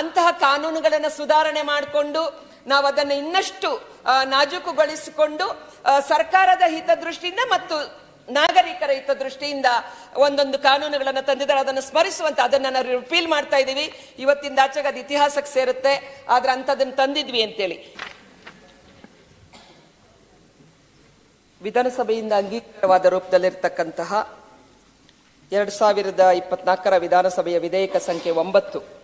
ಅಂತಹ ಕಾನೂನುಗಳನ್ನು ಸುಧಾರಣೆ ಮಾಡಿಕೊಂಡು ನಾವು ಅದನ್ನು ಇನ್ನಷ್ಟು ನಾಜೂಕುಗೊಳಿಸಿಕೊಂಡು ಸರ್ಕಾರದ ಹಿತದೃಷ್ಟಿಯಿಂದ ಮತ್ತು ನಾಗರಿಕರ ಹಿತದೃಷ್ಟಿಯಿಂದ ಒಂದೊಂದು ಕಾನೂನುಗಳನ್ನು ತಂದಿದ್ದಾರೆ. ಅದನ್ನು ಸ್ಮರಿಸುವಂತ ಅದನ್ನ ನಾವು ರಿಪೀಲ್ ಮಾಡ್ತಾ ಇದ್ದೀವಿ. ಇವತ್ತಿಂದ ಆಚೆಗೆ ಅದು ಇತಿಹಾಸಕ್ಕೆ ಸೇರುತ್ತೆ. ಆದ್ರೆ ಅಂಥದನ್ನು ತಂದಿದ್ವಿ ಅಂತೇಳಿ. ವಿಧಾನಸಭೆಯಿಂದ ಅಂಗೀಕಾರವಾದ ರೂಪದಲ್ಲಿರ್ತಕ್ಕಂತಹ ಎರಡ್ ಸಾವಿರದ ಇಪ್ಪತ್ನಾಲ್ಕರ ವಿಧಾನಸಭೆಯ ವಿಧೇಯಕ ಸಂಖ್ಯೆ ಒಂಬತ್ತು.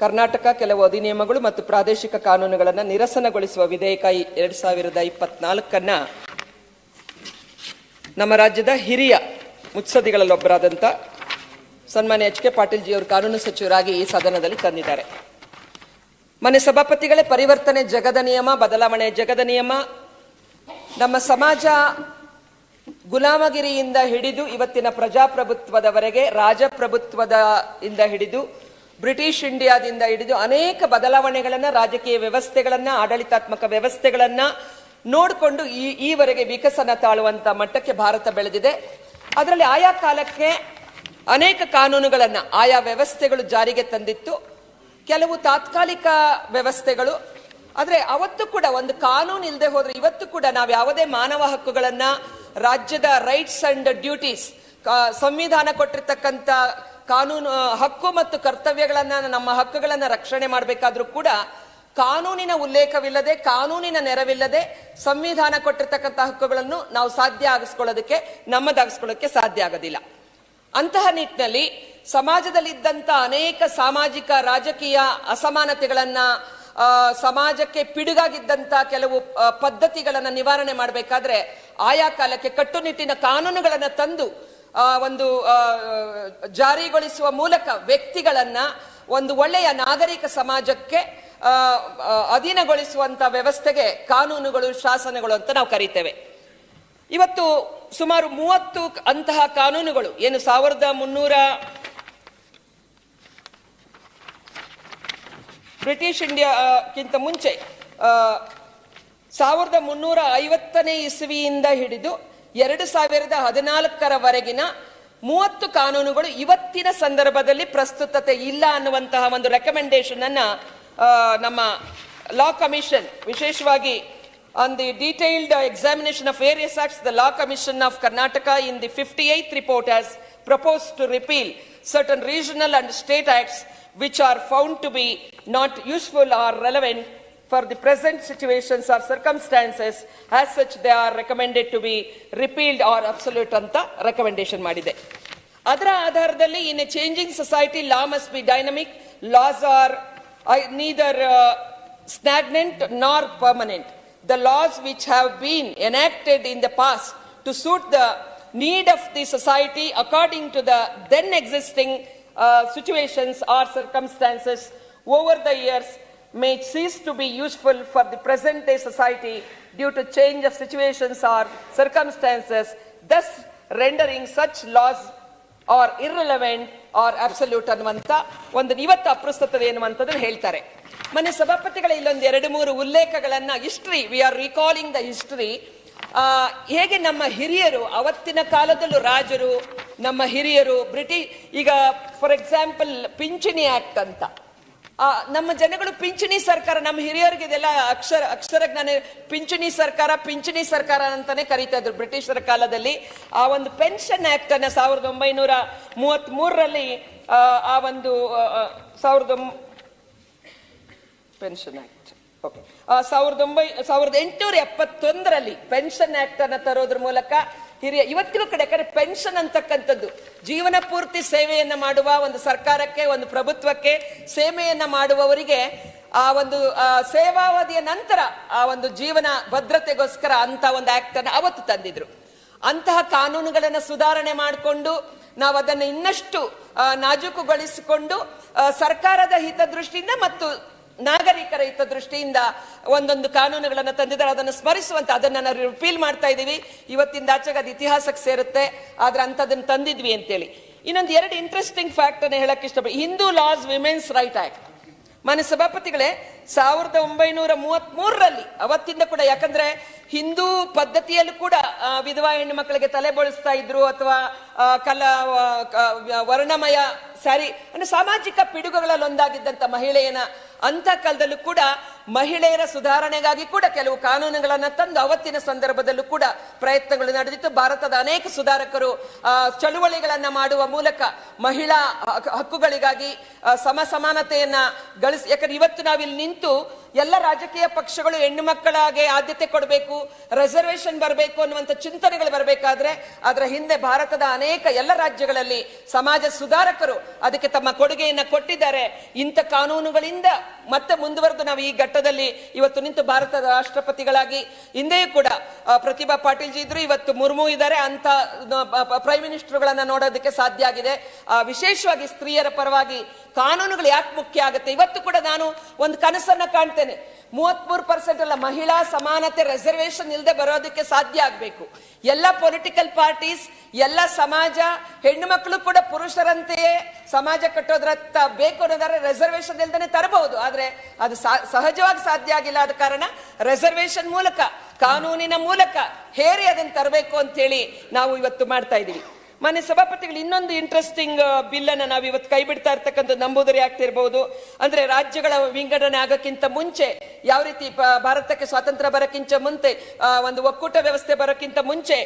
ಕರ್ನಾಟಕ ಕೆಲವು ಅಧಿನಿಯಮಗಳು ಮತ್ತು ಪ್ರಾದೇಶಿಕ ಕಾನೂನುಗಳನ್ನು ನಿರಸನಗೊಳಿಸುವ ವಿಧೇಯಕ ಎರಡ್ ಸಾವಿರದ ಇಪ್ಪತ್ನಾಲ್ಕನ್ನ ನಮ್ಮ ರಾಜ್ಯದ ಹಿರಿಯ ಮುತ್ಸದಿಗಳಲ್ಲೊಬ್ಬರಾದಂಥ ಸನ್ಮಾನ್ಯ ಎಚ್ ಕೆ ಪಾಟೀಲ್ ಜಿ ಅವರು ಕಾನೂನು ಸಚಿವರಾಗಿ ಈ ಸದನದಲ್ಲಿ ತಂದಿದ್ದಾರೆ. ಮನೆ ಸಭಾಪತಿಗಳೇ, ಪರಿವರ್ತನೆ ಜಗದ ನಿಯಮ, ಬದಲಾವಣೆ ಜಗದ ನಿಯಮ, ನಮ್ಮ ಸಮಾಜ ಗುಲಾಮಗಿರಿಯಿಂದ ಹಿಡಿದು ಇವತ್ತಿನ ಪ್ರಜಾಪ್ರಭುತ್ವದವರೆಗೆ ರಾಜಪ್ರಭುತ್ವದ ಇಂದ ಹಿಡಿದು ಬ್ರಿಟಿಷ್ ಇಂಡಿಯಾದಿಂದ ಹಿಡಿದು ಅನೇಕ ಬದಲಾವಣೆಗಳನ್ನು, ರಾಜಕೀಯ ವ್ಯವಸ್ಥೆಗಳನ್ನು, ಆಡಳಿತಾತ್ಮಕ ವ್ಯವಸ್ಥೆಗಳನ್ನು ನೋಡಿಕೊಂಡು ಈ, ಈವರೆಗೆ ವಿಕಸನ ತಾಳುವಂತ ಮಟ್ಟಕ್ಕೆ ಭಾರತ ಬೆಳೆದಿದೆ. ಅದರಲ್ಲಿ ಆಯಾ ಕಾಲಕ್ಕೆ ಅನೇಕ ಕಾನೂನುಗಳನ್ನು, ಆಯಾ ವ್ಯವಸ್ಥೆಗಳು ಜಾರಿಗೆ ತಂದಿತ್ತು. ಕೆಲವು ತಾತ್ಕಾಲಿಕ ವ್ಯವಸ್ಥೆಗಳು. ಆದರೆ ಅವತ್ತು ಕೂಡ ಒಂದು ಕಾನೂನು ಇಲ್ಲದೆ ಹೋದ್ರೆ ಇವತ್ತು ಕೂಡ ನಾವು ಯಾವುದೇ ಮಾನವ ಹಕ್ಕುಗಳನ್ನು, ರಾಜ್ಯದ ರೈಟ್ಸ್ ಅಂಡ್ ಡ್ಯೂಟೀಸ್ ಸಂವಿಧಾನ ಕೊಟ್ಟಿರ್ತಕ್ಕಂಥ ಕಾನೂನು ಹಕ್ಕು ಮತ್ತು ಕರ್ತವ್ಯಗಳನ್ನು, ನಮ್ಮ ಹಕ್ಕುಗಳನ್ನು ರಕ್ಷಣೆ ಮಾಡಬೇಕಾದ್ರೂ ಕೂಡ ಕಾನೂನಿನ ಉಲ್ಲೇಖವಿಲ್ಲದೆ, ಕಾನೂನಿನ ನೆರವಿಲ್ಲದೆ ಸಂವಿಧಾನ ಕೊಟ್ಟಿರ್ತಕ್ಕಂಥ ಹಕ್ಕುಗಳನ್ನು ನಾವು ಸಾಧ್ಯ ಆಗಿಸ್ಕೊಳ್ಳೋದಕ್ಕೆ, ನಮ್ಮದಾಗಿಸ್ಕೊಳ್ಳೋಕೆ ಸಾಧ್ಯ ಆಗೋದಿಲ್ಲ. ಅಂತಹ ನಿಟ್ಟಿನಲ್ಲಿ ಸಮಾಜದಲ್ಲಿದ್ದಂಥ ಅನೇಕ ಸಾಮಾಜಿಕ, ರಾಜಕೀಯ ಅಸಮಾನತೆಗಳನ್ನ ಸಮಾಜಕ್ಕೆ ಪಿಡುಗಾಗಿದ್ದಂಥ ಕೆಲವು ಪದ್ಧತಿಗಳನ್ನು ನಿವಾರಣೆ ಮಾಡಬೇಕಾದ್ರೆ ಆಯಾ ಕಾಲಕ್ಕೆ ಕಟ್ಟುನಿಟ್ಟಿನ ಕಾನೂನುಗಳನ್ನು ತಂದು ಒಂದು ಜಾರಿಗೊಳಿಸುವ ಮೂಲಕ ವ್ಯಕ್ತಿಗಳನ್ನ ಒಂದು ಒಳ್ಳೆಯ ನಾಗರಿಕ ಸಮಾಜಕ್ಕೆ ಅಧೀನಗೊಳಿಸುವಂತ ವ್ಯವಸ್ಥೆಗೆ ಕಾನೂನುಗಳು, ಶಾಸನಗಳು ಅಂತ ನಾವು ಕರಿತೇವೆ. ಇವತ್ತು ಸುಮಾರು ಮೂವತ್ತು ಅಂತಹ ಕಾನೂನುಗಳು, ಏನು ಸಾವಿರದ ಮುನ್ನೂರ ಬ್ರಿಟಿಷ್ ಇಂಡಿಯಾಕ್ಕಿಂತ ಮುಂಚೆ ಸಾವಿರದ ಮುನ್ನೂರ ಐವತ್ತನೇ ಇಸವಿಯಿಂದ ಹಿಡಿದು ಎರಡು ಸಾವಿರದ ಹದಿನಾಲ್ಕರವರೆಗಿನ ಮೂವತ್ತು ಕಾನೂನುಗಳು ಇವತ್ತಿನ ಸಂದರ್ಭದಲ್ಲಿ ಪ್ರಸ್ತುತತೆ ಇಲ್ಲ ಅನ್ನುವಂತಹ ಒಂದು ರೆಕಮೆಂಡೇಶನ್ ಅನ್ನ ನಮ್ಮ ಲಾ ಕಮಿಷನ್ ವಿಶೇಷವಾಗಿ on the detailed examination of various acts the law commission of Karnataka in the fifty eighth report as propose to repeal certain regional and state acts which are found to be not useful or relevant for the present situations or circumstances. As such, they are recommended to be repealed or absolute ಅಂತ recommendation ಮಾಡಿದೆ ಅದರ ಆಧಾರದಲ್ಲಿ in a changing society law must be dynamic laws are neither stagnant nor permanent. The laws which have been enacted in the past to suit the need of the society according to the then existing uh, situations or circumstances over the years may cease to be useful for the present day society due to change of situations or circumstances, thus rendering such laws are irrelevant or absolute ಅನ್ನುವಂತ ಒಂದು ಇವತ್ತು ಅಪ್ರಸ್ತುತತೆ ಎನ್ನುವಂಥದ್ದನ್ನು ಹೇಳ್ತಾರೆ. ಮನೆ ಸಭಾಪತಿಗಳ ಇಲ್ಲೊಂದು ಎರಡು ಮೂರು ಉಲ್ಲೇಖಗಳನ್ನು history we are recalling the history ಹೇಗೆ ನಮ್ಮ ಹಿರಿಯರು ಅವತ್ತಿನ ಕಾಲದಲ್ಲೂ ರಾಜರು ನಮ್ಮ ಹಿರಿಯರು ಬ್ರಿಟಿಷ್ ಈಗ ಫಾರ್ ಎಕ್ಸಾಂಪಲ್ ಪಿಂಚಣಿ ಆಕ್ಟ್ ಅಂತ. ನಮ್ಮ ಜನಗಳು ಪಿಂಚಣಿ ಸರ್ಕಾರ, ನಮ್ಮ ಹಿರಿಯರಿಗೆ ಇದೆಲ್ಲ ಅಕ್ಷರ ಅಕ್ಷರ ಜ್ಞಾನ ಪಿಂಚಣಿ ಸರ್ಕಾರ ಪಿಂಚಣಿ ಸರ್ಕಾರ ಅಂತಾನೆ ಕರೀತಾ ಇದ್ರು ಬ್ರಿಟಿಷರ ಕಾಲದಲ್ಲಿ. ಆ ಒಂದು ಪೆನ್ಷನ್ ಆಕ್ಟ್ ಅನ್ನ ಸಾವಿರದ ಒಂಬೈನೂರ ಮೂವತ್ತ್ ಮೂರರಲ್ಲಿ ಆ ಒಂದು ಸಾವಿರದ ಪೆನ್ಷನ್ ಆಕ್ಟ್. ಓಕೆ ಸಾವಿರದ ಒಂಬೈ, ಸಾವಿರದ ಎಂಟುನೂರ ಎಪ್ಪತ್ತೊಂದರಲ್ಲಿ ಪೆನ್ಷನ್ ಆಕ್ಟ್ ಅನ್ನ ತರೋದ್ರ ಮೂಲಕ ಹಿರಿಯ, ಇವತ್ತಿಗೂ ಕಡೆ ಯಾಕಂದ್ರೆ ಪೆನ್ಷನ್ ಅಂತಕ್ಕಂಥದ್ದು. ಜೀವನ ಪೂರ್ತಿ ಸೇವೆಯನ್ನು ಮಾಡುವ ಒಂದು ಸರ್ಕಾರಕ್ಕೆ, ಒಂದು ಪ್ರಭುತ್ವಕ್ಕೆ ಸೇವೆಯನ್ನ ಮಾಡುವವರಿಗೆ ಆ ಒಂದು ಸೇವಾವಧಿಯ ನಂತರ ಆ ಒಂದು ಜೀವನ ಭದ್ರತೆಗೋಸ್ಕರ ಅಂತ ಒಂದು ಆಕ್ಟ್ ಅನ್ನು ಅವತ್ತು ತಂದಿದ್ರು. ಅಂತಹ ಕಾನೂನುಗಳನ್ನು ಸುಧಾರಣೆ ಮಾಡಿಕೊಂಡು ನಾವು ಅದನ್ನು ಇನ್ನಷ್ಟು ನಾಜೂಕುಗೊಳಿಸಿಕೊಂಡು ಸರ್ಕಾರದ ಹಿತದೃಷ್ಟಿಯಿಂದ ಮತ್ತು ನಾಗರಿಕರ ಹಿತದೃಷ್ಟಿಯಿಂದ ಒಂದೊಂದು ಕಾನೂನುಗಳನ್ನು ತಂದಿದ್ದಾರೆ, ಅದನ್ನು ಸ್ಮರಿಸುವಂತ ಅದನ್ನ ನಾವು ರಿಪೀಲ್ ಮಾಡ್ತಾ ಇದ್ದೀವಿ. ಇವತ್ತಿಂದ ಆಚೆಗೆ ಅದು ಇತಿಹಾಸಕ್ಕೆ ಸೇರುತ್ತೆ, ಆದ್ರೆ ಅಂಥದನ್ನು ತಂದಿದ್ವಿ ಅಂತೇಳಿ. ಇನ್ನೊಂದು ಎರಡು ಇಂಟ್ರೆಸ್ಟಿಂಗ್ ಫ್ಯಾಕ್ಟ್ ಅನ್ನು ಹೇಳಕ್ ಇಷ್ಟಪಡ್ತೀನಿ. Hindu laws women's right act ಮನೆ ಸಭಾಪತಿಗಳೇ, ಸಾವಿರದ ಒಂಬೈನೂರ ಮೂವತ್ತ್ ಮೂರರಲ್ಲಿ, ಅವತ್ತಿಂದ ಕೂಡ ಯಾಕಂದ್ರೆ ಹಿಂದೂ ಪದ್ಧತಿಯಲ್ಲೂ ಕೂಡ ವಿಧವಾ ಹೆಣ್ಣು ಮಕ್ಕಳಿಗೆ ತಲೆ ಬೋಳಿಸ್ತಾ ಇದ್ರು ಅಥವಾ ಕಲಾ ವರ್ಣಮಯ ಸಾರಿ, ಅಂದ್ರೆ ಸಾಮಾಜಿಕ ಪಿಡುಗುಗಳಲ್ಲಿ ಒಂದಾಗಿದ್ದಂತ ಮಹಿಳೆಯನ ಅಂತ ಕಾಲದಲ್ಲೂ ಕೂಡ ಮಹಿಳೆಯರ ಸುಧಾರಣೆಗಾಗಿ ಕೂಡ ಕೆಲವು ಕಾನೂನುಗಳನ್ನ ತಂದು ಅವತ್ತಿನ ಸಂದರ್ಭದಲ್ಲೂ ಕೂಡ ಪ್ರಯತ್ನಗಳು ನಡೆದಿತ್ತು. ಭಾರತದ ಅನೇಕ ಸುಧಾರಕರು ಚಳುವಳಿಗಳನ್ನು ಮಾಡುವ ಮೂಲಕ ಮಹಿಳಾ ಹಕ್ಕುಗಳಿಗಾಗಿ ಸಮ ಸಮಾನತೆಯನ್ನ ಗಳಿಸಿ, ಯಾಕಂದ್ರೆ ಇವತ್ತು ನಾವಿಲ್ಲಿ ನಿಂತು ಎಲ್ಲ ರಾಜಕೀಯ ಪಕ್ಷಗಳು ಹೆಣ್ಣು ಮಕ್ಕಳಾಗೆ ಆದ್ಯತೆ ಕೊಡಬೇಕು ರಿಸರ್ವೇಶನ್ ಬರಬೇಕು ಅನ್ನುವಂಥ ಚಿಂತನೆಗಳು ಬರಬೇಕಾದ್ರೆ ಅದರ ಹಿಂದೆ ಭಾರತದ ಅನೇಕ ಎಲ್ಲ ರಾಜ್ಯಗಳಲ್ಲಿ ಸಮಾಜ ಸುಧಾರಕರು ಅದಕ್ಕೆ ತಮ್ಮ ಕೊಡುಗೆಯನ್ನ ಕೊಟ್ಟಿದ್ದಾರೆ. ಇಂಥ ಕಾನೂನುಗಳಿಂದ ಮತ್ತೆ ಮುಂದುವರೆದು ನಾವು ಈ ಘಟ್ಟದಲ್ಲಿ ಇವತ್ತು ನಿಂತು ಭಾರತದ ರಾಷ್ಟ್ರಪತಿಗಳಾಗಿ ಹಿಂದೆಯೂ ಕೂಡ ಪ್ರತಿಭಾ ಪಾಟೀಲ್ ಜಿ ಇದ್ರು, ಇವತ್ತು ಮುರ್ಮು ಇದ್ದಾರೆ. ಅಂತ ಪ್ರೈಮ್ ಮಿನಿಸ್ಟರ್ಗಳನ್ನ ನೋಡೋದಕ್ಕೆ ಸಾಧ್ಯ ಆಗಿದೆ. ವಿಶೇಷವಾಗಿ ಸ್ತ್ರೀಯರ ಪರವಾಗಿ ಕಾನೂನುಗಳು ಯಾಕೆ ಮುಖ್ಯ ಆಗುತ್ತೆ? ಇವತ್ತು ಕೂಡ ನಾನು ಒಂದು ಕನಸನ್ನ ಕಾಣ್ತೇನೆ. ಮೂವತ್ಮೂರು ಪರ್ಸೆಂಟ್ ಅಲ್ಲ ಮಹಿಳಾ ಸಮಾನತೆ ರಿಸರ್ವೇಶನ್ ಇಲ್ಲದೆ ಬರೋದಕ್ಕೆ ಸಾಧ್ಯ ಆಗ್ಬೇಕು. ಎಲ್ಲ ಪೊಲಿಟಿಕಲ್ ಪಾರ್ಟೀಸ್ ಎಲ್ಲ ಸಮಾಜ, ಹೆಣ್ಣು ಮಕ್ಕಳು ಕೂಡ ಪುರುಷರಂತೆಯೇ ಸಮಾಜ ಕಟ್ಟೋದ್ರತ್ತ ಬೇಕು ಅನ್ನೋದಾದ್ರೆ ರಿಸರ್ವೇಶನ್ ಇಲ್ದೇ ತರಬಹುದು. ಆದರೆ ಅದು ಸಹಜವಾಗಿ ಸಾಧ್ಯ ಆಗಿಲ್ಲ ಆದ ಕಾರಣ ರಿಸರ್ವೇಶನ್ ಮೂಲಕ, ಕಾನೂನಿನ ಮೂಲಕ ಹೇರಿ ಅದನ್ನು ತರಬೇಕು ಅಂತ ಹೇಳಿ ನಾವು ಇವತ್ತು ಮಾಡ್ತಾ ಇದೀವಿ ಮನೆ ಸಭಾಪತಿಗಳು ಇನ್ನೊಂದು ಇಂಟ್ರೆಸ್ಟಿಂಗ್ ಬಿಲ್ ಅನ್ನ ನಾವು ಇವತ್ತು ಕೈ ಬಿಡ್ತಾ ಇರ್ತಕ್ಕಂಥ ನಂಬೂದರಿ ಆಗ್ತಿರ್ಬೋದು ಅಂದ್ರೆ ರಾಜ್ಯಗಳ ವಿಂಗಡಣೆ ಆಗಕ್ಕಿಂತ ಮುಂಚೆ ಯಾವ ರೀತಿ ಭಾರತಕ್ಕೆ ಸ್ವಾತಂತ್ರ್ಯ ಬರೋಕ್ಕಿಂತ ಮುಂಚೆ ಒಂದು ಒಕ್ಕೂಟ ವ್ಯವಸ್ಥೆ ಬರೋಕ್ಕಿಂತ ಮುಂಚೆ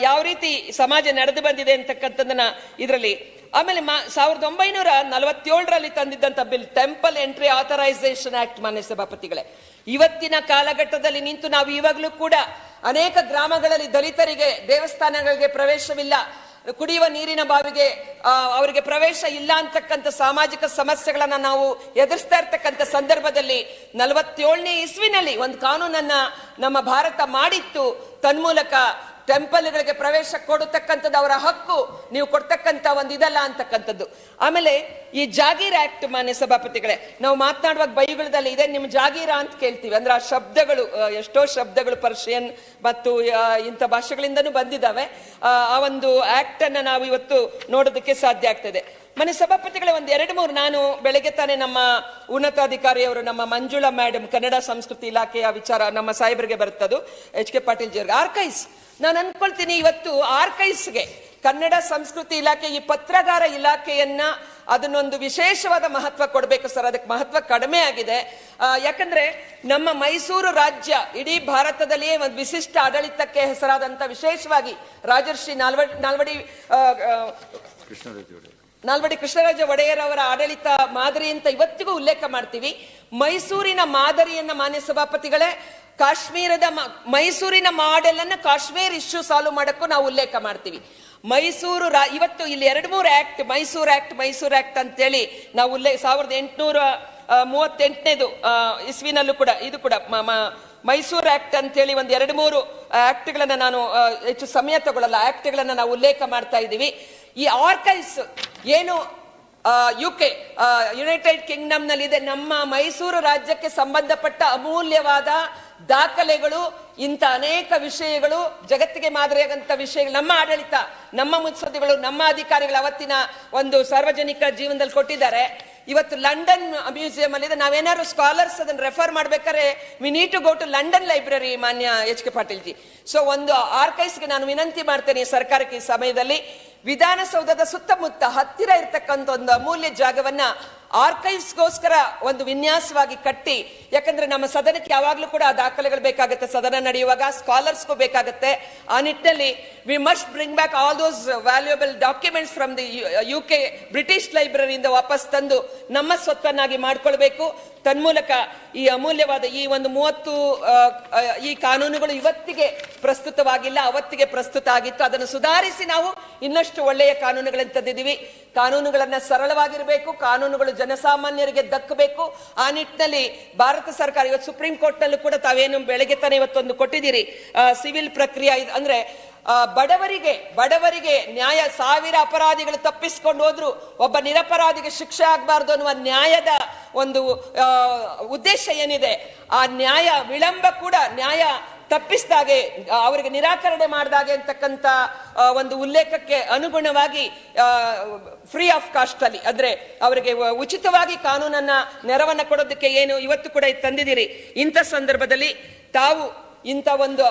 ಯಾವ ರೀತಿ ಸಮಾಜ ನಡೆದು ಬಂದಿದೆ ಅಂತಕ್ಕಂಥದ್ದನ್ನ ಇದರಲ್ಲಿ. ಆಮೇಲೆ ಸಾವಿರದ ಒಂಬೈನೂರ ನಲವತ್ತೇಳರಲ್ಲಿ ತಂದಿದ್ದಂತ bill temple entry authorisation act ಮಾನ್ಯ ಸಭಾಪತಿಗಳೇ. ಇವತ್ತಿನ ಕಾಲಘಟ್ಟದಲ್ಲಿ ನಿಂತು ನಾವು ಇವಾಗಲೂ ಕೂಡ ಅನೇಕ ಗ್ರಾಮಗಳಲ್ಲಿ ದಲಿತರಿಗೆ ದೇವಸ್ಥಾನಗಳಿಗೆ ಪ್ರವೇಶವಿಲ್ಲ. ಕುಡಿಯುವ ನೀರಿನ ಬಾವಿಗೆ ಅವರಿಗೆ ಪ್ರವೇಶ ಇಲ್ಲ ಅಂತಕ್ಕಂಥ ಸಾಮಾಜಿಕ ಸಮಸ್ಯೆಗಳನ್ನ ನಾವು ಎದುರಿಸ್ತಾ ಇರ್ತಕ್ಕಂಥ ಸಂದರ್ಭದಲ್ಲಿ ನಲವತ್ತೇಳನೇ ಇಸ್ವಿನಲ್ಲಿ ಒಂದು ಕಾನೂನನ್ನ ನಮ್ಮ ಭಾರತ ಮಾಡಿತ್ತು. ತನ್ಮೂಲಕ ಟೆಂಪಲ್ಗಳಿಗೆ ಪ್ರವೇಶ ಕೊಡತಕ್ಕಂಥದ್ದು ಅವರ ಹಕ್ಕು. ನೀವು ಕೊಡ್ತಕ್ಕಂಥ ಒಂದು ಇದಲ್ಲ ಅಂತಕ್ಕಂಥದ್ದು. ಆಮೇಲೆ ಈ ಜಾಗೀರ್ ಆಕ್ಟ್, ಮಾನ್ಯ ಸಭಾಪತಿಗಳೇ, ನಾವು ಮಾತನಾಡುವಾಗ ಬೈಗುಳದಲ್ಲಿ ಇದೆ, ನಿಮ್ ಜಾಗೀರ ಅಂತ ಕೇಳ್ತೀವಿ. ಅಂದ್ರೆ ಆ ಶಬ್ದಗಳು ಎಷ್ಟೋ ಶಬ್ದಗಳು ಪರ್ಷಿಯನ್ ಮತ್ತು ಇಂಥ ಭಾಷೆಗಳಿಂದನೂ ಬಂದಿದ್ದಾವೆ. ಆ ಒಂದು ಆಕ್ಟ್ ಅನ್ನ ನಾವು ಇವತ್ತು ನೋಡೋದಕ್ಕೆ ಸಾಧ್ಯ ಆಗ್ತದೆ. ಮನೆ ಸಭಾಪತಿಗಳೇ, ಒಂದು ಎರಡು ಮೂರು, ನಾನು ಬೆಳಗ್ಗೆ ತಾನೇ ನಮ್ಮ ಉನ್ನತಾಧಿಕಾರಿಯವರು, ನಮ್ಮ ಮಂಜುಳಾ ಮೇಡಮ್ ಕನ್ನಡ ಸಂಸ್ಕೃತಿ ಇಲಾಖೆಯ ವಿಚಾರ ನಮ್ಮ ಸಾಹೇಬರಿಗೆ ಬರುತ್ತದು. H K Patil ji archives ನಾನು ಅನ್ಕೊಳ್ತೀನಿ ಇವತ್ತು ಆರ್ಕೈಸ್ಗೆ ಕನ್ನಡ ಸಂಸ್ಕೃತಿ ಇಲಾಖೆ ಈ ಪತ್ರಗಾರ ಇಲಾಖೆಯನ್ನ ಅದನ್ನೊಂದು ವಿಶೇಷವಾದ ಮಹತ್ವ ಕೊಡಬೇಕು ಸರ್. ಅದಕ್ಕೆ ಮಹತ್ವ ಕಡಿಮೆ ಆಗಿದೆ. ಯಾಕಂದ್ರೆ ನಮ್ಮ ಮೈಸೂರು ರಾಜ್ಯ ಇಡೀ ಭಾರತದಲ್ಲಿಯೇ ಒಂದು ವಿಶಿಷ್ಟ ಆಡಳಿತಕ್ಕೆ ಹೆಸರಾದಂತ ವಿಶೇಷವಾಗಿ ರಾಜರ್ಷಿ ನಾಲ್ವಡಿ ನಾಲ್ವಡಿ ನಾಲ್ವಡಿ ಕೃಷ್ಣರಾಜ ಒಡೆಯರ್ ಅವರ ಆಡಳಿತ ಮಾದರಿ ಅಂತ ಇವತ್ತಿಗೂ ಉಲ್ಲೇಖ ಮಾಡ್ತೀವಿ. ಮೈಸೂರಿನ ಮಾದರಿಯನ್ನ ಮಾನ್ಯ ಸಭಾಪತಿಗಳೇ, ಕಾಶ್ಮೀರದ ಮೈಸೂರಿನ ಮಾಡೆಲ್ ಅನ್ನ ಕಾಶ್ಮೀರ್ ಇಶ್ಯೂ ಸಾಲ್ವ್ ಮಾಡಕ್ಕೂ ನಾವು ಉಲ್ಲೇಖ ಮಾಡ್ತೀವಿ. ಮೈಸೂರು ಇವತ್ತು ಇಲ್ಲಿ ಎರಡು ಮೂರು act, Mysore act Mysore act ಅಂತೇಳಿ ನಾವು ಉಲ್ಲೇಖ ಸಾವಿರದ ಎಂಟುನೂರ ಮೂವತ್ತೆಂಟನೇದು ಇಸ್ವಿನಲ್ಲೂ ಕೂಡ, ಇದು ಕೂಡ ಮೈಸೂರು ಆಕ್ಟ್ ಅಂತೇಳಿ ಒಂದು ಎರಡು ಮೂರು ಆಕ್ಟ್ಗಳನ್ನ ನಾನು ಹೆಚ್ಚು ಸಮಯ ತಗೊಳ್ಳಲ್ಲ ಆಕ್ಟ್ಗಳನ್ನ ನಾವು ಉಲ್ಲೇಖ ಮಾಡ್ತಾ ಇದ್ದೀವಿ. ಈ ಆರ್ಕೈವ್ಸ್ ಏನು ಯು ಕೆ ಯುನೈಟೆಡ್ ಕಿಂಗ್ಡಮ್ನಲ್ಲಿ ಇದೆ ನಮ್ಮ ಮೈಸೂರು ರಾಜ್ಯಕ್ಕೆ ಸಂಬಂಧಪಟ್ಟ ಅಮೂಲ್ಯವಾದ ದಾಖಲೆಗಳು, ಇಂಥ ಅನೇಕ ವಿಷಯಗಳು, ಜಗತ್ತಿಗೆ ಮಾದರಿಯಾದಂಥ ವಿಷಯಗಳು, ನಮ್ಮ ಆಡಳಿತ, ನಮ್ಮ ಮುತ್ಸದ್ದಿಗಳು ನಮ್ಮ ಅಧಿಕಾರಿಗಳು ಅವತ್ತಿನ ಒಂದು ಸಾರ್ವಜನಿಕ ಜೀವನದಲ್ಲಿ ಕೊಟ್ಟಿದ್ದಾರೆ. ಇವತ್ತು ಲಂಡನ್ ಮ್ಯೂಸಿಯಂ ಅಲ್ಲಿ ನಾವೇನಾದ್ರು ಸ್ಕಾಲರ್ಸ್ ಅದನ್ನು ರೆಫರ್ ಮಾಡ್ಬೇಕಾದ್ರೆ we need to go to London library ಮಾನ್ಯ H K Patil ji so ಒಂದು ಆರ್ಕೈಸ್ಗೆ ನಾನು ವಿನಂತಿ ಮಾಡ್ತೇನೆ ಸರ್ಕಾರಕ್ಕೆ ಈ ಸಮಯದಲ್ಲಿ. ವಿಧಾನಸೌಧದ ಸುತ್ತಮುತ್ತ ಹತ್ತಿರ ಇರತಕ್ಕಂಥ ಒಂದು ಅಮೂಲ್ಯ ಜಾಗವನ್ನ ಆರ್ಕೈವ್ಸ್ಗೋಸ್ಕರ ಒಂದು ವಿನ್ಯಾಸವಾಗಿ ಕಟ್ಟಿ, ಯಾಕಂದ್ರೆ ನಮ್ಮ ಸದನಕ್ಕೆ ಯಾವಾಗಲೂ ಕೂಡ ಆ ದಾಖಲೆಗಳು ಬೇಕಾಗುತ್ತೆ. ಸದನ ನಡೆಯುವಾಗ ಸ್ಕಾಲರ್ಸ್ಗೂ ಬೇಕಾಗುತ್ತೆ. ಆ ನಿಟ್ಟಿನಲ್ಲಿ we must bring back all those valuable documents from the U K British ಲೈಬ್ರರಿಯಿಂದ ವಾಪಸ್ ತಂದು ನಮ್ಮ ಸ್ವತ್ತನ್ನಾಗಿ ಮಾಡ್ಕೊಳ್ಬೇಕು. ತನ್ಮೂಲಕ ಈ ಅಮೂಲ್ಯವಾದ ಈ ಒಂದು ಮೂವತ್ತು ಈ ಕಾನೂನುಗಳು ಇವತ್ತಿಗೆ ಪ್ರಸ್ತುತವಾಗಿಲ್ಲ, ಅವತ್ತಿಗೆ ಪ್ರಸ್ತುತ ಆಗಿತ್ತು. ಅದನ್ನು ಸುಧಾರಿಸಿ ನಾವು ಇನ್ನಷ್ಟು ಒಳ್ಳೆಯ ಕಾನೂನುಗಳನ್ನು ತಂದಿದ್ದೀವಿ ಕಾನೂನುಗಳನ್ನ ಸರಳವಾಗಿರಬೇಕು, ಕಾನೂನುಗಳು ಜನಸಾಮಾನ್ಯರಿಗೆ ದಕ್ಕಬೇಕು. ಆ ನಿಟ್ಟಿನಲ್ಲಿ ಭಾರತ ಸರ್ಕಾರ, ಇವತ್ತು ಸುಪ್ರೀಂ ಕೋರ್ಟ್ ನಲ್ಲೂ ಕೂಡ ತಾವೇನು ಬೆಳಗ್ಗೆ ತಾನೆ ಇವತ್ತೊಂದು ಕೊಟ್ಟಿದ್ದೀರಿ. ಸಿವಿಲ್ ಪ್ರಕ್ರಿಯೆ ಅಂದ್ರೆ ಬಡವರಿಗೆ ಬಡವರಿಗೆ ನ್ಯಾಯ, ಸಾವಿರ ಅಪರಾಧಿಗಳು ತಪ್ಪಿಸ್ಕೊಂಡು ಹೋದ್ರು, ಒಬ್ಬ ನಿರಪರಾಧಿಗೆ ಶಿಕ್ಷೆ ಆಗಬಾರ್ದು ಅನ್ನುವ ನ್ಯಾಯದ ಒಂದು ಉದ್ದೇಶ ಏನಿದೆ, ಆ ನ್ಯಾಯ ವಿಳಂಬ ಕೂಡ ನ್ಯಾಯ ತಪ್ಪಿಸಿದಾಗೆ ಅವರಿಗೆ ನಿರಾಕರಣೆ ಮಾಡಿದಾಗೆ ಅಂತಕ್ಕಂಥ ಒಂದು ಉಲ್ಲೇಖಕ್ಕೆ ಅನುಗುಣವಾಗಿ ಫ್ರೀ ಆಫ್ ಕಾಸ್ಟ್ ಅಲ್ಲಿ, ಅಂದ್ರೆ ಅವರಿಗೆ ಉಚಿತವಾಗಿ ಕಾನೂನನ್ನ ನೆರವನ್ನ ಕೊಡೋದಕ್ಕೆ ಏನು ಇವತ್ತು ಕೂಡ ತಂದಿದ್ದೀರಿ. ಇಂಥ ಸಂದರ್ಭದಲ್ಲಿ ತಾವು ಇಂಥ ಒಂದು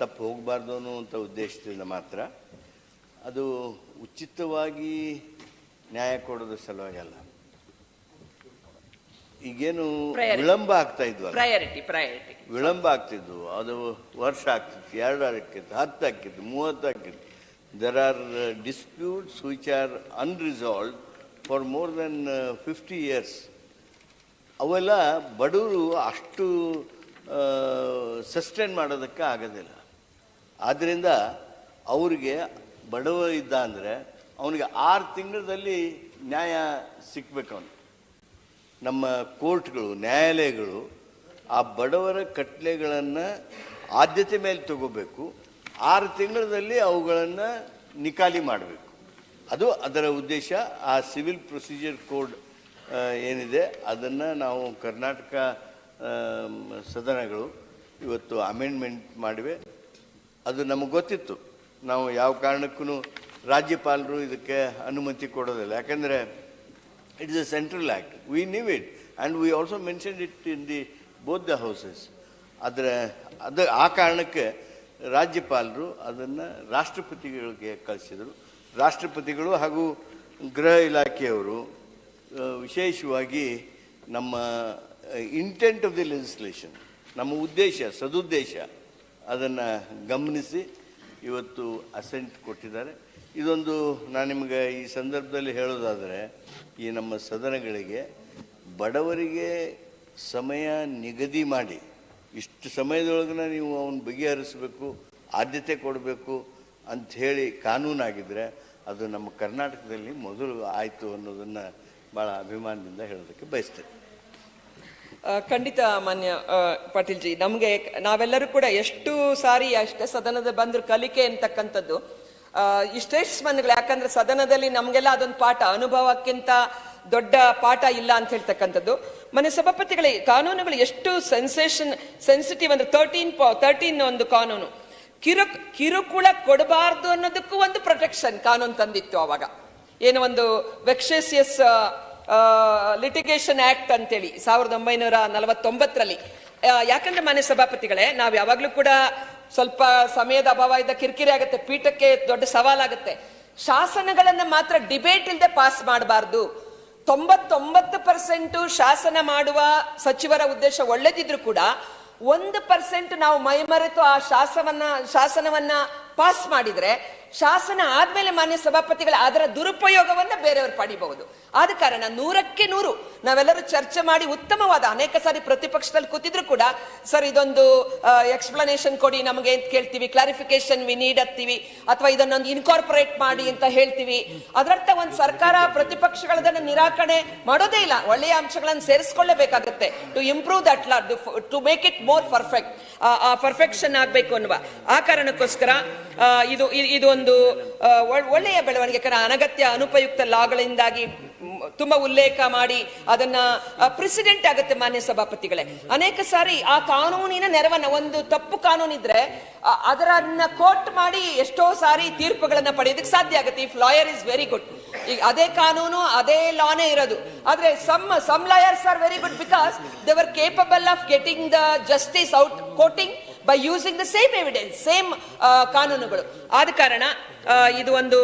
ತಪ್ಪು ಹೋಗಬಾರ್ದು ಅನ್ನುವಂಥ ಉದ್ದೇಶದಿಂದ ಮಾತ್ರ ಅದು ಉಚಿತವಾಗಿ ನ್ಯಾಯ ಕೊಡೋದ್ರ ಸಲುವಾಗಿ ಅಲ್ಲ. ಈಗೇನು. ವಿಳಂಬ ಆಗ್ತಾ ಇದ್ವಲ್ಲ? ಪ್ರಯಾರಿಟಿ ಪ್ರಯಾರಿಟಿ ವಿಳಂಬ ಆಗ್ತಿದ್ವು. ಅದು ವರ್ಷ ಆಗ್ತಿತ್ತು ಎರಡು ಆಗ್ತಿತ್ತು ಹತ್ತು ಆಗ್ತಿತ್ತು ಮೂವತ್ತು ಆಗ್ತಿತ್ತು. There are disputes which are unresolve for more than fifty years ಅವೆಲ್ಲ ಬಡವರು ಅಷ್ಟು ಸಸ್ಟೈನ್ ಮಾಡೋದಕ್ಕೆ ಆಗೋದಿಲ್ಲ. ಆದ್ದರಿಂದ ಅವರಿಗೆ ಬಡವ ಇದ್ದ ಅಂದರೆ ಅವನಿಗೆ ಆರು ತಿಂಗಳಲ್ಲಿ ನ್ಯಾಯ ಸಿಕ್ಕಬೇಕು ಅವನು ನಮ್ಮ ಕೋರ್ಟ್ಗಳು, ನ್ಯಾಯಾಲಯಗಳು ಆ ಬಡವರ ಕಟ್ಲೆಗಳನ್ನು ಆದ್ಯತೆ ಮೇಲೆ ತಗೋಬೇಕು. ಆರು ತಿಂಗಳಲ್ಲಿ ಅವುಗಳನ್ನು ನಿಕಾಲಿ ಮಾಡಬೇಕು. ಅದು ಅದರ ಉದ್ದೇಶ. ಆ ಸಿವಿಲ್ ಪ್ರೊಸೀಜರ್ ಕೋಡ್ ಏನಿದೆ, ಅದನ್ನು ನಾವು ಕರ್ನಾಟಕ ಸದನಗಳು ಇವತ್ತು ಅಮೆಂಡ್ಮೆಂಟ್ ಮಾಡಿವೆ. ಅದು ನಮಗೆ ಗೊತ್ತಿತ್ತು. ನಾವು ಯಾವ ಕಾರಣಕ್ಕೂ ರಾಜ್ಯಪಾಲರು ಇದಕ್ಕೆ ಅನುಮತಿ ಕೊಡೋದಿಲ್ಲ. ಯಾಕಂದರೆ it is a central act. We need it and we also mention it in the both the houses ಅದರ ಅದು ಆ ಕಾರಣಕ್ಕೆ ರಾಜ್ಯಪಾಲರು ಅದನ್ನು ರಾಷ್ಟ್ರಪತಿಗಳಿಗೆ ಕಳಿಸಿದರು. ರಾಷ್ಟ್ರಪತಿಗಳು ಹಾಗೂ ಗೃಹ ಇಲಾಖೆಯವರು ವಿಶೇಷವಾಗಿ ನಮ್ಮ ಇಂಟೆಂಟ್ ಆಫ್ ದಿ ಲೆಜಿಸ್ಲೇಷನ್ ನಮ್ಮ ಉದ್ದೇಶ, ಸದುದ್ದೇಶ ಅದನ್ನು ಗಮನಿಸಿ ಇವತ್ತು ಅಸೆಂಟ್ ಕೊಟ್ಟಿದ್ದಾರೆ. ಇದೊಂದು ನಾನು ನಿಮಗೆ ಈ ಸಂದರ್ಭದಲ್ಲಿ ಹೇಳೋದಾದರೆ, ಈ ನಮ್ಮ ಸದನಗಳಿಗೆ ಬಡವರಿಗೆ ಸಮಯ ನಿಗದಿ ಮಾಡಿ, ಇಷ್ಟು ಸಮಯದೊಳಗನ ನೀವು ಅವನು ಬಗೆಹರಿಸಬೇಕು, ಆದ್ಯತೆ ಕೊಡಬೇಕು ಅಂತ ಹೇಳಿ ಕಾನೂನಾಗಿದ್ದರೆ ಅದು ನಮ್ಮ ಕರ್ನಾಟಕದಲ್ಲಿ ಮೊದಲು ಆಯಿತು ಅನ್ನೋದನ್ನು ಭಾಳ ಅಭಿಮಾನದಿಂದ ಹೇಳೋದಕ್ಕೆ ಬಯಸ್ತೇನೆ. ಖಂಡಿತ ಮಾನ್ಯ ಪಾಟೀಲ್ಜಿ, ನಮ್ಗೆ ನಾವೆಲ್ಲರೂ ಕೂಡ ಎಷ್ಟು ಸಾರಿ ಅಷ್ಟೇ ಸದನದ ಬಂದರು ಕಲಿಕೆ ಅಂತಕ್ಕಂಥದ್ದು ಇಷ್ಟೇ ಮನ್ಗಳು ಯಾಕಂದ್ರೆ ಸದನದಲ್ಲಿ ನಮಗೆಲ್ಲ ಅದೊಂದು ಪಾಠ, ಅನುಭವಕ್ಕಿಂತ ದೊಡ್ಡ ಪಾಠ ಇಲ್ಲ ಅಂತ ಹೇಳ್ತಕ್ಕಂಥದ್ದು. ಮನೆ ಸಭಾಪತಿಗಳೇ, ಕಾನೂನುಗಳು ಎಷ್ಟು ಸೆನ್ಸೇಷನ್, ಸೆನ್ಸಿಟಿವ್ ಅಂದ್ರೆ ತರ್ಟೀನ್ ತರ್ಟೀನ್ ಒಂದು ಕಾನೂನು. ಕಿರು, ಕಿರುಕುಳ ಕೊಡಬಾರ್ದು ಅನ್ನೋದಕ್ಕೂ ಒಂದು ಪ್ರೊಟೆಕ್ಷನ್ ಕಾನೂನು ತಂದಿತ್ತು ಅವಾಗ. ಏನು ಒಂದು ವೆಕ್ಸೇಸಿಯಸ್ ಲಿಟಿಗೇಷನ್ ಆಕ್ಟ್ ಅಂತೇಳಿ, ಸಾವಿರದ ಒಂಬೈನೂರ ನಲವತ್ತೊಂಬತ್ತರಲ್ಲಿ. ಯಾಕಂದ್ರೆ ಮನೆ ಸಭಾಪತಿಗಳೇ, ನಾವು ಯಾವಾಗಲೂ ಕೂಡ ಸ್ವಲ್ಪ ಸಮಯದ ಅಭಾವ ಇದ್ದ ಕಿರಿಕಿರಿ ಆಗುತ್ತೆ, ಪೀಠಕ್ಕೆ ದೊಡ್ಡ ಸವಾಲಾಗುತ್ತೆ. ಶಾಸನಗಳನ್ನ ಮಾತ್ರ ಡಿಬೇಟ್ ಇಲ್ಲದೆ ಪಾಸ್ ಮಾಡಬಾರ್ದು. ತೊಂಬತ್ತೊಂಬತ್ತು ಪರ್ಸೆಂಟ್ ಶಾಸನ ಮಾಡುವ ಸಚಿವರ ಉದ್ದೇಶ ಒಳ್ಳೆದಿದ್ರು ಕೂಡ ಒಂದು ಪರ್ಸೆಂಟ್ ನಾವು ಮೈಮರೆತು ಆ ಶಾಸವನ್ನ, ಶಾಸನವನ್ನ ಪಾಸ್ ಮಾಡಿದ್ರೆ ಶಾಸನ ಆದ್ಮೇಲೆ ಮಾನ್ಯ ಸಭಾಪತಿಗಳ ಅದರ ದುರುಪಯೋಗವನ್ನ ಬೇರೆಯವರು ಪಡಿಬಹುದು. ಆದ ಕಾರಣ ನೂರಕ್ಕೆ ನೂರು. ನಾವೆಲ್ಲರೂ ಚರ್ಚೆ ಮಾಡಿ ಉತ್ತಮವಾದ ಅನೇಕ ಸಾರಿ ಪ್ರತಿಪಕ್ಷದಲ್ಲಿ ಕೂತಿದ್ರು ಕೂಡ, ಸರ್, ಇದೊಂದು ಎಕ್ಸ್ಪ್ಲನೇಷನ್ ಕೊಡಿ ನಮಗೆ ಅಂತ ಕೇಳ್ತೀವಿ. ಕ್ಲಾರಿಫಿಕೇಶನ್ ವಿ ನೀಡ್ ಅಂತೀವಿ ಅಥವಾ ಇದನ್ನೊಂದು ಇನ್ಕಾರ್ಪೊರೇಟ್ ಮಾಡಿ ಅಂತ ಹೇಳ್ತೀವಿ. ಅದರರ್ಥ ಒಂದು ಸರ್ಕಾರ ಪ್ರತಿಪಕ್ಷಗಳದನ್ನ ನಿರಾಕರಣೆ ಮಾಡೋದೇ ಇಲ್ಲ. ಒಳ್ಳೆಯ ಅಂಶಗಳನ್ನು ಸೇರಿಸ್ಕೊಳ್ಳೇಬೇಕಾಗುತ್ತೆ. To improve that law to make it more perfect perfection ಆಗಬೇಕು ಅನ್ನುವ ಆ ಕಾರಣಕ್ಕೋಸ್ಕರ ಇದು ಇದೊಂದು ಒಳ್ಳೆಯ ಬೆಳವಣಿಗೆ. ಯಾಕಂದ್ರೆ ಅನಗತ್ಯ ಅನುಪಯುಕ್ತ ಲಾಗಳಿಂದಾಗಿ ತುಂಬಾ ಉಲ್ಲೇಖ ಮಾಡಿ ಅದನ್ನ ಪ್ರೆಸಿಡೆಂಟ್ ಆಗುತ್ತೆ ಮಾನ್ಯ ಸಭಾಪತಿಗಳೇ. ಅನೇಕ ಸಾರಿ ಆ ಕಾನೂನಿನ ನೆರವನ್ನ, ಒಂದು ತಪ್ಪು ಕಾನೂನಿದ್ರೆ ಅದರನ್ನ ಕೋರ್ಟ್ ಮಾಡಿ ಎಷ್ಟೋ ಸಾರಿ ತೀರ್ಪುಗಳನ್ನ ಪಡೆಯೋದಕ್ಕೆ ಸಾಧ್ಯ ಆಗುತ್ತೆ. If lawyer is very good ಈಗ ಅದೇ ಕಾನೂನು, ಅದೇ ಲಾನೇ ಇರೋದು. ಆದ್ರೆ some some lawyers are very good because they were capable of getting the justice out quoting by using the same evidence same ಕಾನೂನುಗಳು. ಆದ ಕಾರಣ ಇದು ಒಂದು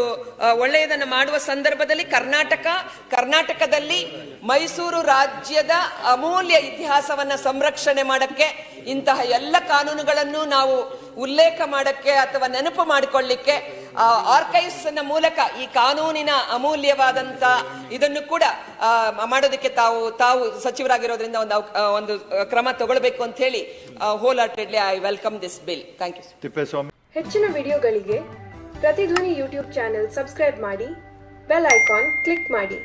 ಒಳ್ಳೆಯದನ್ನು ಮಾಡುವ ಸಂದರ್ಭದಲ್ಲಿ ಕರ್ನಾಟಕ, ಕರ್ನಾಟಕದಲ್ಲಿ ಮೈಸೂರು ರಾಜ್ಯದ ಅಮೂಲ್ಯ ಇತಿಹಾಸವನ್ನ ಸಂರಕ್ಷಣೆ ಮಾಡಕ್ಕೆ ಇಂತಹ ಎಲ್ಲ ಕಾನೂನುಗಳನ್ನು ನಾವು ಉಲ್ಲೇಖ ಮಾಡಕ್ಕೆ ಅಥವಾ ನೆನಪು ಮಾಡಿಕೊಳ್ಳಿಕ್ಕೆ ಆರ್ಕೈವ್ಸ್ನ ಮೂಲಕ ಈ ಕಾನೂನಿನ ಅಮೂಲ್ಯವಾದಂತ ಇದನ್ನು ಕೂಡ ಆ, ಮಾಡೋದಕ್ಕೆ ತಾವು ತಾವು ಸಚಿವರಾಗಿರೋದ್ರಿಂದ ಒಂದು ಅವ್- ಒಂದು ಕ್ರಮ ತಗೊಳ್ಬೇಕು ಅಂತ ಹೇಳಿ wholeheartedly I welcome this bill thank you Thippeswamy. ಹೆಚ್ಚಿನ ವಿಡಿಯೋಗಳಿಗೆ ಪ್ರತಿಧ್ವನಿ ಯೂಟ್ಯೂಬ್ ಚಾನೆಲ್ ಸಬ್ಸ್ಕ್ರೈಬ್ ಮಾಡಿ ಬೆಲ್ ಐಕಾನ್ ಕ್ಲಿಕ್ ಮಾಡಿ.